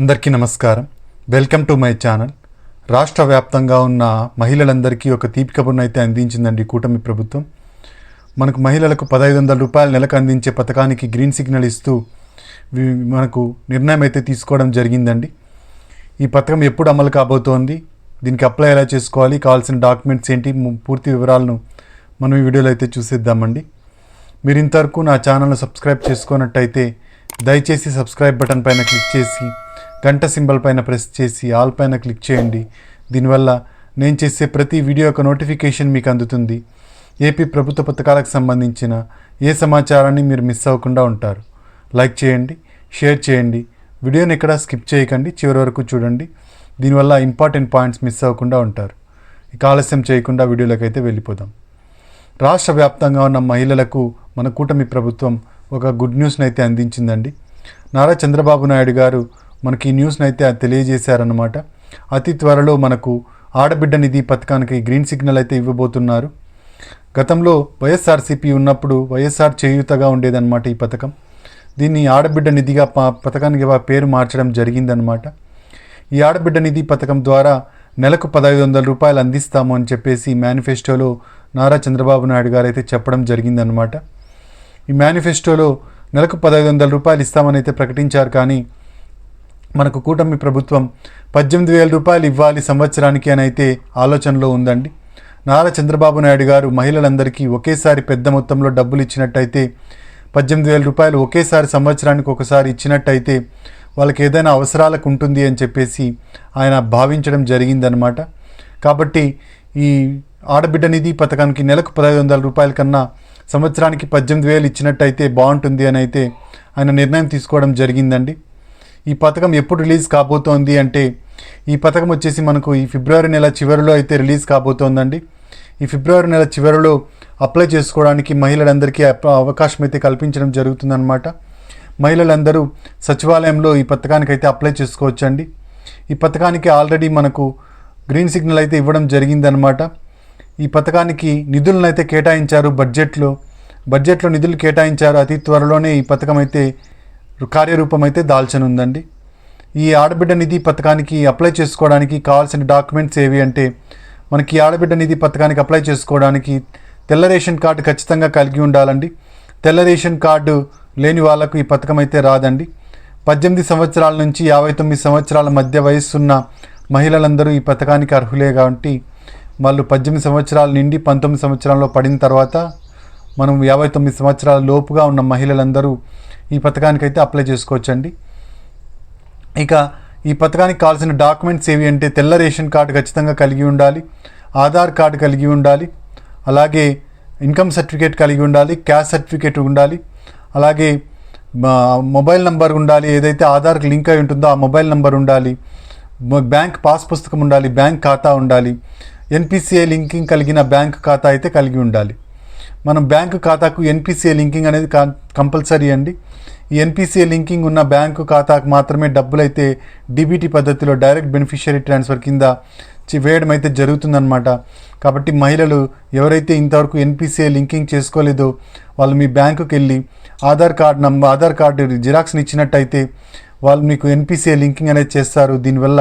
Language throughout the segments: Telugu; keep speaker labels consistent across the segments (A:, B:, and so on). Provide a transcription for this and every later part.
A: అందరికీ నమస్కారం. వెల్కమ్ టు మై ఛానల్ రాష్ట్ర వ్యాప్తంగా ఉన్న మహిళలందరికీ ఒక తీపి కబుర్ను అయితే అందించిందండి కూటమి ప్రభుత్వం. మనకు మహిళలకు పదహైదు వందల రూపాయలు నెలకు అందించే పథకానికి గ్రీన్ సిగ్నల్ ఇస్తూ మనకు నిర్ణయం అయితే తీసుకోవడం జరిగిందండి. ఈ పథకం ఎప్పుడు అమలు కాబోతోంది? దీనికి అప్లై ఎలా చేసుకోవాలి? కావాల్సిన డాక్యుమెంట్స్ ఏంటి? పూర్తి వివరాలను మనం ఈ వీడియోలో అయితే చూసేద్దామండి. మీరు ఇంతవరకు నా ఛానల్ను సబ్స్క్రైబ్ చేసుకున్నట్టయితే దయచేసి సబ్స్క్రైబ్ బటన్ పైన క్లిక్ చేసి గంట సింబల్ పైన ప్రెస్ చేసి ఆల్ పైన క్లిక్ చేయండి. దీనివల్ల నేను చేసే ప్రతి వీడియో యొక్క నోటిఫికేషన్ మీకు అందుతుంది. ఏపీ ప్రభుత్వ పథకాలకు సంబంధించిన ఏ సమాచారాన్ని మీరు మిస్ అవ్వకుండా ఉంటారు. లైక్ చేయండి షేర్ చేయండి. వీడియోని ఎక్కడ స్కిప్ చేయకండి చివరి వరకు చూడండి. దీనివల్ల ఇంపార్టెంట్ పాయింట్స్ మిస్ అవ్వకుండా ఉంటారు. ఇక ఆలస్యం చేయకుండా వీడియోలకైతే వెళ్ళిపోదాం. రాష్ట్ర వ్యాప్తంగా ఉన్న మహిళలకు మన కూటమి ప్రభుత్వం ఒక గుడ్ న్యూస్ని అయితే అందించిందండి. నారా చంద్రబాబు నాయుడు గారు మనకి ఈ న్యూస్ని అయితే తెలియజేశారన్నమాట. అతి త్వరలో మనకు ఆడబిడ్డ నిధి పథకానికి గ్రీన్ సిగ్నల్ అయితే ఇవ్వబోతున్నారు. గతంలో వైఎస్ఆర్సీపీ ఉన్నప్పుడు వైఎస్ఆర్ చేయూతగా ఉండేదన్నమాట ఈ పథకం. దీన్ని ఆడబిడ్డ నిధిగా ప- పథకానికి పేరు మార్చడం జరిగిందనమాట ఈ ఆడబిడ్డ నిధి పథకం ద్వారా నెలకు పదహైదు వందల రూపాయలు అందిస్తాము అని చెప్పేసి మేనిఫెస్టోలో నారా చంద్రబాబు నాయుడు గారు అయితే చెప్పడం జరిగిందనమాట ఈ మేనిఫెస్టోలో నెలకు పదహైదు వందల రూపాయలు ఇస్తామని అయితే ప్రకటించారు కానీ మనకు కూటమి ప్రభుత్వం పద్దెనిమిది వేల రూపాయలు ఇవ్వాలి సంవత్సరానికి అని అయితే ఆలోచనలో ఉందండి. నారా చంద్రబాబు నాయుడు గారు మహిళలందరికీ ఒకేసారి పెద్ద మొత్తంలో డబ్బులు ఇచ్చినట్టయితే పద్దెనిమిది వేల రూపాయలు ఒకేసారి సంవత్సరానికి ఒకసారి ఇచ్చినట్టయితే వాళ్ళకి ఏదైనా అవసరాలకు ఉంటుంది అని చెప్పేసి ఆయన భావించడం జరిగిందనమాట కాబట్టి ఈ ఆడబిడ్డ నిధి పథకానికి నెలకు పదహైదు వందల రూపాయల కన్నా సంవత్సరానికి పద్దెనిమిది వేలు ఇచ్చినట్టయితే బాగుంటుంది అని అయితే ఆయన నిర్ణయం తీసుకోవడం జరిగిందండి. ఈ పథకం ఎప్పుడు రిలీజ్ కాబోతోంది అంటే ఈ పథకం వచ్చేసి మనకు ఈ ఫిబ్రవరి నెల చివరిలో అయితే రిలీజ్ కాబోతోందండి. ఈ ఫిబ్రవరి నెల చివరిలో అప్లై చేసుకోవడానికి మహిళలందరికీ అవకాశం అయితే కల్పించడం జరుగుతుందన్నమాట. మహిళలందరూ సచివాలయంలో ఈ పథకానికి అయితే అప్లై చేసుకోవచ్చండి. ఈ పథకానికి ఆల్రెడీ మనకు గ్రీన్ సిగ్నల్ అయితే ఇవ్వడం జరిగిందనమాట ఈ పథకానికి నిధులను అయితే కేటాయించారు బడ్జెట్లో. బడ్జెట్లో నిధులు కేటాయించారు అతి త్వరలోనే ఈ పథకం అయితే కార్యరూపం అయితే దాల్చనుందండి. ఈ ఆడబిడ్డ నిధి పథకానికి అప్లై చేసుకోవడానికి కావాల్సిన డాక్యుమెంట్స్ ఏవి అంటే మనకి ఆడబిడ్డ నిధి పథకానికి అప్లై చేసుకోవడానికి తెల్ల రేషన్ కార్డు ఖచ్చితంగా కలిగి ఉండాలండి. తెల్ల రేషన్ కార్డు లేని వాళ్ళకు ఈ పథకం అయితే రాదండి. పద్దెనిమిది సంవత్సరాల నుంచి యాభై తొమ్మిది సంవత్సరాల మధ్య వయస్సున్న మహిళలందరూ ఈ పథకానికి అర్హులే కాబట్టి వాళ్ళు పద్దెనిమిది సంవత్సరాల నుండి పంతొమ్మిది సంవత్సరాల్లో పడిన తర్వాత మనం యాభై తొమ్మిది సంవత్సరాల లోపుగా ఉన్న మహిళలందరూ ఈ పథకానికి అయితే అప్లై చేసుకోవచ్చండి. ఇక ఈ పథకానికి కావాల్సిన డాక్యుమెంట్స్ ఏవి అంటే తెల్ల రేషన్ కార్డు ఖచ్చితంగా కలిగి ఉండాలి ఆధార్ కార్డు కలిగి ఉండాలి అలాగే ఇన్కమ్ సర్టిఫికేట్ కలిగి ఉండాలి క్యాష్ సర్టిఫికేట్ ఉండాలి అలాగే మా మొబైల్ నంబర్ ఉండాలి ఏదైతే ఆధార్కి లింక్ అయి ఉంటుందో ఆ మొబైల్ నంబర్ ఉండాలి బ్యాంక్ పాస్ పుస్తకం ఉండాలి బ్యాంక్ ఖాతా ఉండాలి ఎన్పిసిఐ లింకింగ్ కలిగిన బ్యాంక్ ఖాతా అయితే కలిగి ఉండాలి. మనం బ్యాంకు ఖాతాకు ఎన్పిసిఐ లింకింగ్ అనేది కంపల్సరీ అండి. ఈ ఎన్పిసిఐ లింకింగ్ ఉన్న బ్యాంకు ఖాతాకు మాత్రమే డబ్బులు అయితే పద్ధతిలో డైరెక్ట్ బెనిఫిషియరీ ట్రాన్స్ఫర్ కింద వేయడం అయితే జరుగుతుందన్నమాట. కాబట్టి మహిళలు ఎవరైతే ఇంతవరకు ఎన్పిసిఐ లింకింగ్ చేసుకోలేదో వాళ్ళు మీ బ్యాంకుకి వెళ్ళి Aadhaar card number Aadhaar card జిరాక్స్ని ఇచ్చినట్టయితే వాళ్ళు మీకు ఎన్పిసిఐ లింకింగ్ అనేది చేస్తారు. దీనివల్ల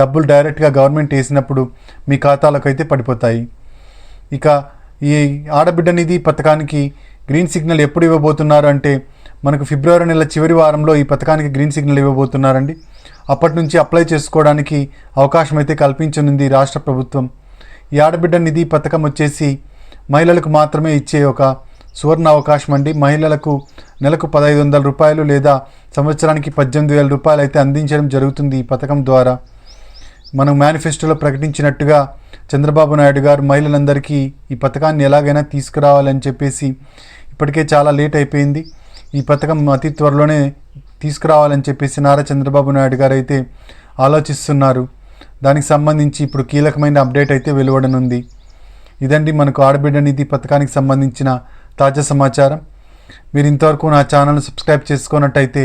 A: డబ్బులు డైరెక్ట్గా గవర్నమెంట్ వేసినప్పుడు మీ ఖాతాలకు అయితే పడిపోతాయి. ఇక ఈ ఆడబిడ్డ నిధి పథకానికి గ్రీన్ సిగ్నల్ ఎప్పుడు ఇవ్వబోతున్నారు అంటే మనకు ఫిబ్రవరి నెల చివరి వారంలో ఈ పథకానికి గ్రీన్ సిగ్నల్ ఇవ్వబోతున్నారండి. అప్పటి నుంచి అప్లై చేసుకోవడానికి అవకాశం అయితే కల్పించనుంది రాష్ట్ర ప్రభుత్వం. ఈ ఆడబిడ్డ నిధి పథకం వచ్చేసి మహిళలకు మాత్రమే ఇచ్చే ఒక సువర్ణ అవకాశం అండి. మహిళలకు నెలకు పదహైదు వందల రూపాయలు లేదా సంవత్సరానికి పద్దెనిమిది వేల రూపాయలు అయితే అందించడం జరుగుతుంది ఈ పథకం ద్వారా. మనం మేనిఫెస్టోలో ప్రకటించినట్టుగా చంద్రబాబు నాయుడు గారు మహిళలందరికీ ఈ పథకాన్ని ఎలాగైనా తీసుకురావాలని చెప్పేసి ఇప్పటికే చాలా లేట్ అయిపోయింది. ఈ పథకం అతి త్వరలోనే తీసుకురావాలని చెప్పేసి నారా చంద్రబాబు నాయుడు గారు అయితే ఆలోచిస్తున్నారు. దానికి సంబంధించి ఇప్పుడు కీలకమైన అప్డేట్ అయితే వెలువడనుంది. ఇదండి మనకు ఆడబిడ్డ నిధి పథకానికి సంబంధించిన తాజా సమాచారం. మీరు ఇంతవరకు నా ఛానల్ సబ్స్క్రైబ్ చేసుకున్నట్టయితే